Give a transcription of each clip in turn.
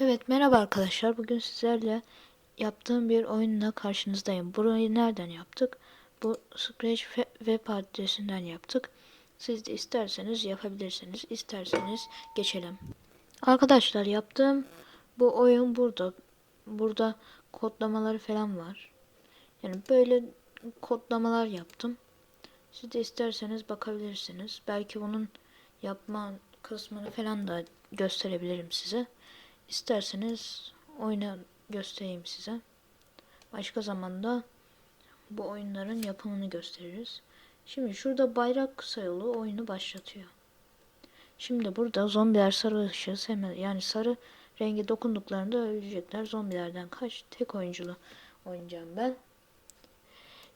Evet merhaba arkadaşlar. Bugün sizlerle yaptığım bir oyunla karşınızdayım. Burayı nereden yaptık? Bu Scratch web adresinden yaptık. Siz de isterseniz yapabilirsiniz. İsterseniz geçelim. Arkadaşlar yaptığım bu oyun burada. Burada kodlamaları falan var. Yani böyle kodlamalar yaptım. Siz de isterseniz bakabilirsiniz. Belki bunun yapma kısmını falan da gösterebilirim size. İsterseniz oyunu göstereyim size. Başka zamanda bu oyunların yapımını gösteririz. Şimdi şurada bayrak kısa yolu oyunu başlatıyor. Şimdi burada zombiler sarı ışığı sevmez. Yani sarı rengi dokunduklarında ölecekler. Zombilerden kaç? Tek oyunculu oynayacağım ben.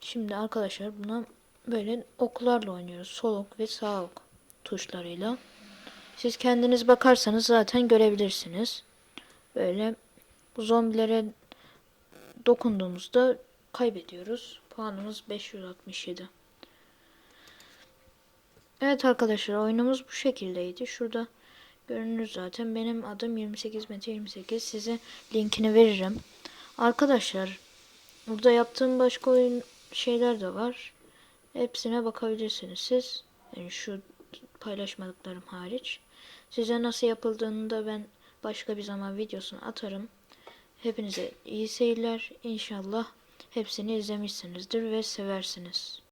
Şimdi arkadaşlar buna böyle oklarla oynuyoruz. Sol ok ve sağ ok tuşlarıyla. Siz kendiniz bakarsanız zaten görebilirsiniz. Böyle zombilere dokunduğumuzda kaybediyoruz. Puanımız 567. Evet arkadaşlar oyunumuz bu şekildeydi. Şurada görünür zaten. Benim adım 28 Mete 28. Size linkini veririm. Arkadaşlar burada yaptığım başka oyun şeyler de var. Hepsine bakabilirsiniz siz. Yani şu paylaşmadıklarım hariç. Size nasıl yapıldığını da ben başka bir zaman videosunu atarım. Hepinize iyi seyirler. İnşallah hepsini izlemişsinizdir ve seversiniz.